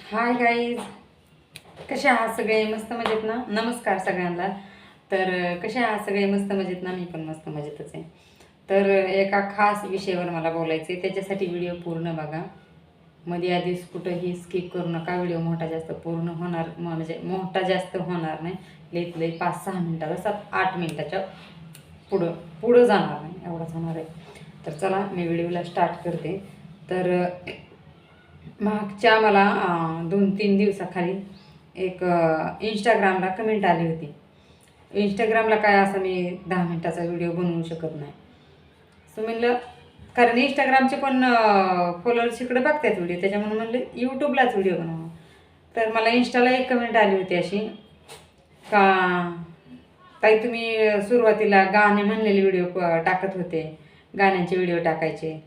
Hi guys कसे आहात सगळे? मस्त मजेत ना? नमस्कार सगळ्यांना. तर कसे आहात सगळे? मस्त मजेत ना? मी पण मस्त मजेतच आहे. तर एका खास विषयावर मला बोलायचं आहे त्याच्यासाठी व्हिडिओ पूर्ण बघा. मध्ये आधीच कुठंही स्किप करू नका. व्हिडिओ मोठा जास्त पूर्ण होणार म्हणजे मोठा जास्त होणार नाही. लईत लई पाच सहा मिनटाचा सात आठ मिनटाच्या पुढं पुढं जाणार नाही. एवढंच होणार आहे. तर चला मी व्हिडिओला स्टार्ट करते. तर मागच्या मला दोन तीन दिवसाखाली एक इंस्टाग्रामला कमेंट आली होती. इंस्टाग्रामला काय असं मी दहा मिनटाचा व्हिडिओ बनवू शकत नाही. सो म्हणलं कारण इंस्टाग्रामचे पण फॉलोअर्स इकडे बघतात व्हिडिओ त्याच्यामुळे म्हणलं यूट्यूबलाच व्हिडिओ बनवा. तर मला इंस्टाला एक कमेंट आली होती अशी का ताई तुम्ही सुरुवातीला गाणे म्हणलेले व्हिडिओ टाकत होते गाण्यांचे व्हिडिओ टाकायचे.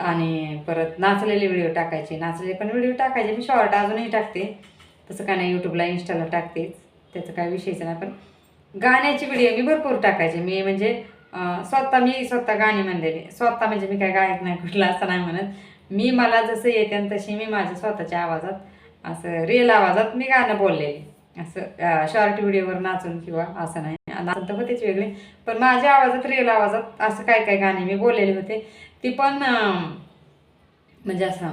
आणि परत नाचलेले व्हिडिओ टाकायचे. नाचलेले पण व्हिडिओ टाकायचे. मी शॉर्ट अजूनही टाकते. तसं काय नाही यूट्यूबला इंस्टाला टाकतेच. त्याचं काय विषयच नाही. पण गाण्याचे व्हिडिओ मी भरपूर टाकायचे. मी म्हणजे स्वतः मी स्वतः गाणी म्हणलेली स्वतः म्हणजे मी काय गायक नाही कुठला असं नाही म्हणत. मी मला जसं येते आणि तशी मी माझ्या स्वतःच्या आवाजात असं रिअल आवाजात मी गाणं बोललेली. असं शॉर्ट व्हिडिओवर नाचून किंवा असं नाही. नाचून तर होतेच वेगळे. पण माझ्या आवाजात रिअल आवाजात असं काय काय गाणे मी बोललेले होते. ती पण म्हणजे असं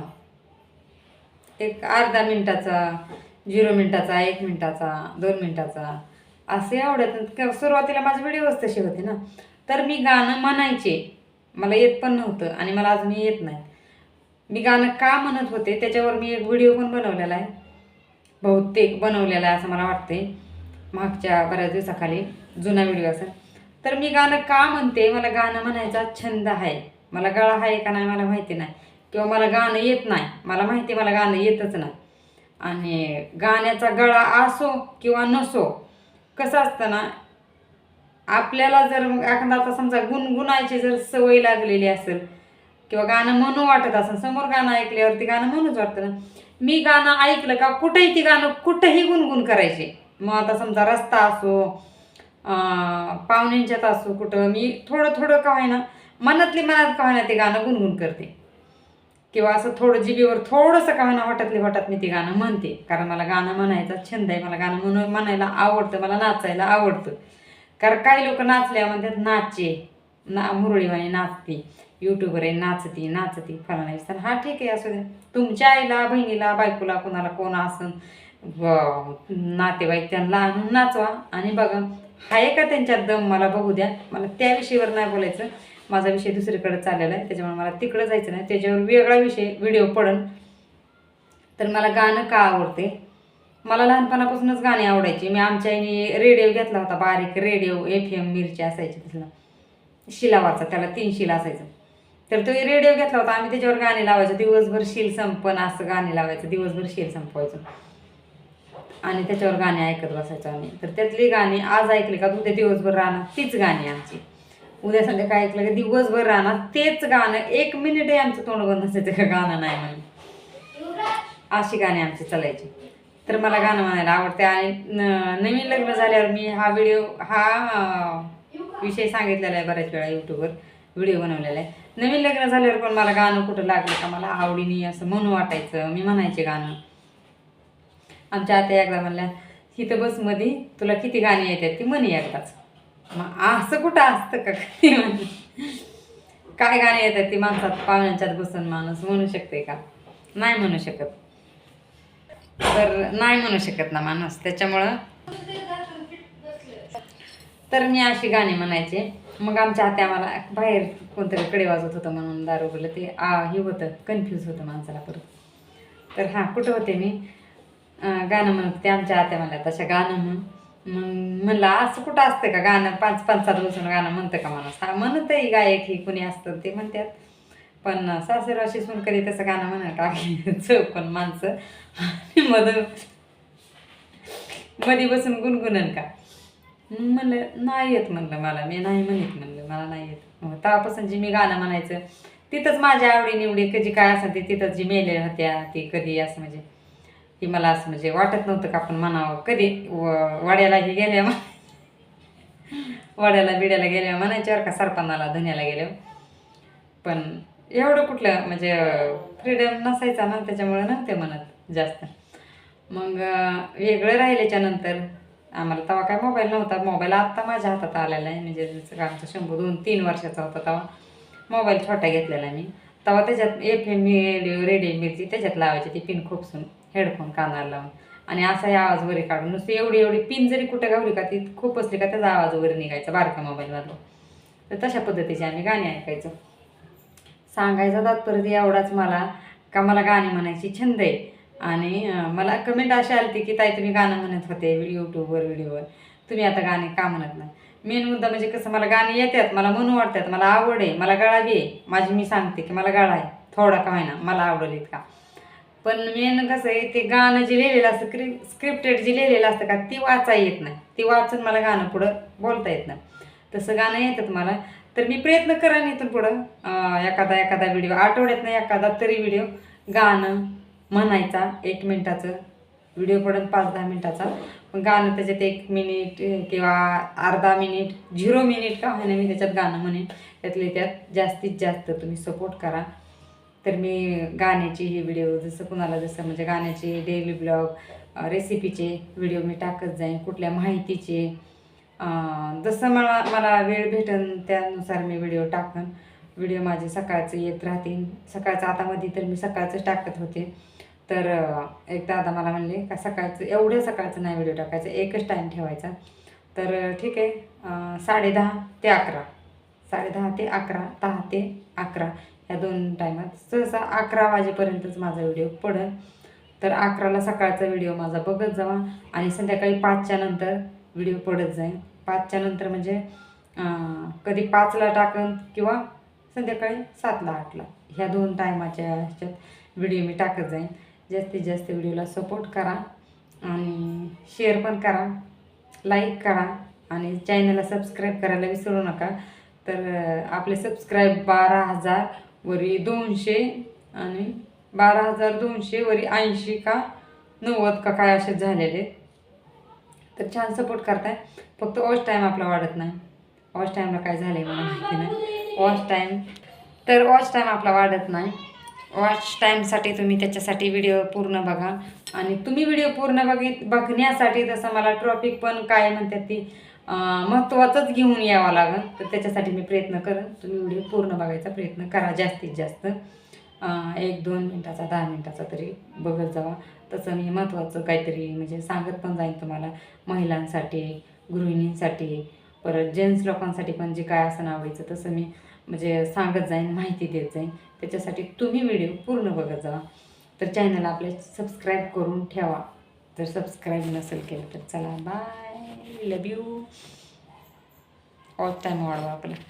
एक अर्धा मिनटाचा झिरो मिनटाचा एक मिनटाचा दोन मिनटाचा असे आवडत सुरुवातीला माझे व्हिडिओज तसे होते ना. तर मी गाणं म्हणायचे. मला येत पण नव्हतं आणि मला अजूनही येत नाही मी गाणं का म्हणत होते? त्याच्यावर मी एक व्हिडिओ पण बनवलेला आहे. बहुतेक बनवलेला आहे असं मला वाटते मागच्या बऱ्याच दिवसाखाली जुना व्हिडिओ असेल. तर मी गाणं का म्हणते? मला गाणं म्हणायचा छंद आहे. मला गळा आहे का नाही मला माहिती नाही. किंवा मला गाणं येत नाही मला माहिती आहे मला गाणं येतच नाही. आणि गाण्याचा गळा असो किंवा नसो कसं असतं ना आपल्याला जर एखादा आता समजा गुणगुणायची जर सवय लागलेली असेल किंवा गाणं म्हणू वाटत असेल समोर गाणं ऐकल्यावरती गाणं म्हणूच वाटतं ना मी गाणं ऐकलं का कुठेही ती गाणं कुठंही गुणगुण करायचे. मग आता समजा रस्ता असो पाहुण्यांच्यात असो कुठं मी थोडं थोडं का ना मनातली मनात का होईना ते गाणं गुणगुण करते. किंवा असं थोडं जिबीवर थोडंसं का होईना वाटतली वाटत मी ते गाणं म्हणते. कारण मला गाणं म्हणायचा छंद आहे मला गाणं म्हणून म्हणायला आवडतं मला नाचायला आवडतं. कारण काही लोक नाचल्या म्हणतात नाचे ना मुरळीवाणी नाचते यूट्यूबवर आहे नाचती नाचती फलाना विस्तार हा ठीक आहे असू द्या तुमच्या आईला बहिणीला बायकोला कोणाला कोण असन नातेवाईक त्यांना आणून नाचवा. आणि बघा आहे का त्यांच्यात दम? मला बघू द्या. मला त्या विषयावर नाही बोलायचं. माझा विषय दुसरीकडे चाललेला आहे त्याच्यामुळे मला तिकडं जायचं नाही. त्याच्यावर वेगळा विषय व्हिडिओ पडन. तर मला गाणं का आवडते? मला लहानपणापासूनच गाणी आवडायची. मी आमच्या आईने रेडिओ घेतला होता बारीक रेडिओ एफ एम मिरची असायची तिथला. शिलावाचा त्याला तीन शिला असायचं. तर तो रेडिओ घेतला होता. आम्ही त्याच्यावर गाणी लावायचो. दिवसभर शील संपन असं गाणी लावायचं. दिवसभर शील संपवायचं. आणि त्याच्यावर गाणी ऐकत बसायचो आम्ही. तर त्यातली गाणी आज ऐकली का उद्या दिवसभर राहणार तीच गाणी आमची. उद्या संध्याकाळी ऐकलं की दिवसभर राहणार. तेच गाणं एक मिनिटही आमचं तोंड बंद असायचं का गाणं नाही म्हणून. अशी गाणी आमची चालायची. तर मला गाणं म्हणायला आवडते आणि न- नवीन लग्न झाल्यावर मी हा व्हिडिओ हा विषय सांगितलेला आहे बऱ्याच वेळा यूट्यूबवर व्हिडिओ बनवलेला आहे. नवीन लग्न झाल्यावर पण मला गाणं कुठं लागलं का मला आवडीने असं म्हणू वाटायचं. मी म्हणायचे गाणं. आमच्या आत्या एकदा म्हणल्या इथं बसमध्ये तुला किती गाणी येतात ती म्हणे एकदाच. मग असं कुठं असतं का? काय गाणी येतात ती माणसात पाहुण्यांच्यात बसून माणूस म्हणू शकते का? नाही म्हणू शकत. तर नाही म्हणू शकत ना माणूस त्याच्यामुळं तर मी अशी गाणी म्हणायचे. मग आमच्या हाते मला बाहेर कोणतरी कडे वाजत होतं म्हणून दारू बोललं ते. आ हे होतं कन्फ्यूज होतं माणसाला परत. तर हां कुठं होते मी? गाणं म्हणत होते आमच्या आत्या मला तशा गाणं म्हण मग म्हणलं असं कुठं असतं का गाणं? पाच पाच सात बसून गाणं म्हणतं का माणूस? हा म्हणतही गायक ही कुणी असतं ते म्हणतात. पण सासरवाशी सून कधी तसं गाणं म्हणा का चौकन माणसं. आणि मधून मध्ये बसून गुणगुणन का? म्हणलं नाही येत म्हणलं मला. मी नाही म्हणत म्हणलं मला नाही येत. मग तेव्हापासून जी मी गाणं म्हणायचं तिथंच माझ्या आवडी निवडी कधी काय असेल ते तिथंच जी मेले होत्या ती कधी असं म्हणजे की मला असं म्हणजे वाटत नव्हतं का आपण म्हणावं. कधी व- वाड्यालाही गेल्या वाड्याला बिड्याला गेल्या म्हणायच्यावर का सरपणाला धुण्याला गेल्या पण एवढं कुठलं म्हणजे फ्रीडम नसायचा ना त्याच्यामुळे नव्हते म्हणत जास्त. मग वेगळं राहिल्याच्या नंतर आम्हाला तेव्हा काय मोबाईल नव्हता. मोबाईल आत्ता माझ्या हातात आलेला आहे. म्हणजे आमचा शंभर दोन तीन वर्षाचा होता तेव्हा. मोबाईल छोटा घेतलेला मी. तेव्हा त्याच्यात एफ एम रेडिओ रेडिओ मिरची त्याच्यात लावायची ती पिन खोपसून हेडफोन कानाला लावून. आणि असाही आवाज वगैरे काढून नुसती एवढी एवढी पिन जरी कुठं गावली का ती खूप असली का त्याचा आवाज वगैरे निघायचा बारका मोबाईलमधला तर तशा पद्धतीचे आम्ही गाणी ऐकायचो. सांगायचा तात्पर्य एवढाच मला का मला गाणी म्हणायची छंद आहे. आणि मला कमेंट अशी आली की ताई तुम्ही गाणं म्हणत होते यूट्यूबवर व्हिडिओवर तुम्ही आता गाणे का म्हणत नाही? मेन मुद्दा म्हणजे कसं मला गाणी येतात मला म्हणू वाटतात मला आवड आहे मला गळा बी आहे. माझी मी सांगते की मला गळा आहे थोडा का होईना मला आवडेल इतका पण मेन कसं आहे ते गाणं जे लिहिलेलं असतं क्रि स्क्रिप्टेड जे लिहिलेलं असतं का ती वाचा येत नाही. ती वाचून मला गाणं पुढं बोलता येत नाही. तसं गाणं येतं मला. तर मी प्रयत्न करेन इथून पुढं एखादा एखादा व्हिडिओ आठवड्यात नाही एखादा तरी व्हिडिओ गाणं म्हणायचा एक मिनिटाचं. व्हिडिओ पडून पाच दहा मिनटाचा. पण गाणं त्याच्यात एक मिनिट किंवा अर्धा मिनिट झिरो मिनिट का होईना मी त्याच्यात गाणं म्हणेन. त्यातले त्यात जास्तीत जास्त तुम्ही सपोर्ट करा. तर मी गाण्याची हे व्हिडिओ जसं कुणाला जसं म्हणजे गाण्याचे डेली ब्लॉग रेसिपीचे व्हिडिओ मी टाकत जाईन कुठल्या माहितीचे. जसं मला मला वेळ भेटेल त्यानुसार मी व्हिडिओ टाकन. व्हिडिओ माझे सकाळचे येत राहतील सकाळचं आता मध्ये तर मी सकाळचं टाकत होते. तर एकदा एक दादा मला म्हणले का सकाळचं एवढं सकाळचं नाही व्हिडिओ टाकायचं एकच टाईम ठेवायचा. तर ठीक आहे साडेदहा ते अकरा. साडेदहा ते अकरा दहा ते अकरा. ह्या दोन टायमात. सहसा अकरा वाजेपर्यंतच माझा व्हिडिओ पडेल. तर अकराला सकाळचा व्हिडिओ माझा बघत जावा आणि संध्याकाळी पाचच्या नंतर व्हिडिओ पडत जाईल पाचच्या नंतर म्हणजे कधी पाचला टाकन किंवा संध्याकाळी सातला आठला. ह्या दोन टायमाच्या ह्याच्यात व्हिडिओ मी टाकत जाईन. जास्तीत जास्त व्हिडिओला सपोर्ट करा आणि शेअर पण करा लाईक करा आणि चॅनलला सबस्क्राईब करायला विसरू नका. तर आपले सबस्क्राईब बारा हजार वरी दोनशे आणि बारा हजार दोनशे वरी ऐंशी का नव्वद का काय असे झालेले. तर छान सपोर्ट करताय. फक्त वॉच टाईम आपला वाढत नाही. वॉच टाईमला काय झालं आहे मला माहिती नाही. वॉच टाईम तर वॉच टाईम आपला वाढत नाही. वॉच टाईमसाठी तुम्ही त्याच्यासाठी व्हिडिओ पूर्ण बघा. आणि तुम्ही व्हिडिओ पूर्ण बघित बघण्यासाठी जसं मला ट्रॉफिक पण काय म्हणतात ती महत्त्वाचंच घेऊन यावं लागेल. तर त्याच्यासाठी मी प्रयत्न करेन. तुम्ही व्हिडिओ पूर्ण बघायचा प्रयत्न करा जास्तीत जास्त. एक दोन मिनटाचा दहा मिनटाचा तरी बघत जावा. तसं मी महत्त्वाचं काहीतरी म्हणजे सांगत पण जाईन तुम्हाला. महिलांसाठी गृहिणींसाठी परत जेंट्स लोकांसाठी पण जे काय असं आवडीचं तसं मी म्हणजे सांगत जाईन माहिती देत जाईन. त्याच्यासाठी तुम्ही व्हिडिओ पूर्ण बघत जावा. तर चॅनल आपले सबस्क्राईब करून ठेवा. जर सबस्क्राईब नसेल केलं तर चला बाय. લવ યુ ઓત ટાઈમ વાળવા પેલા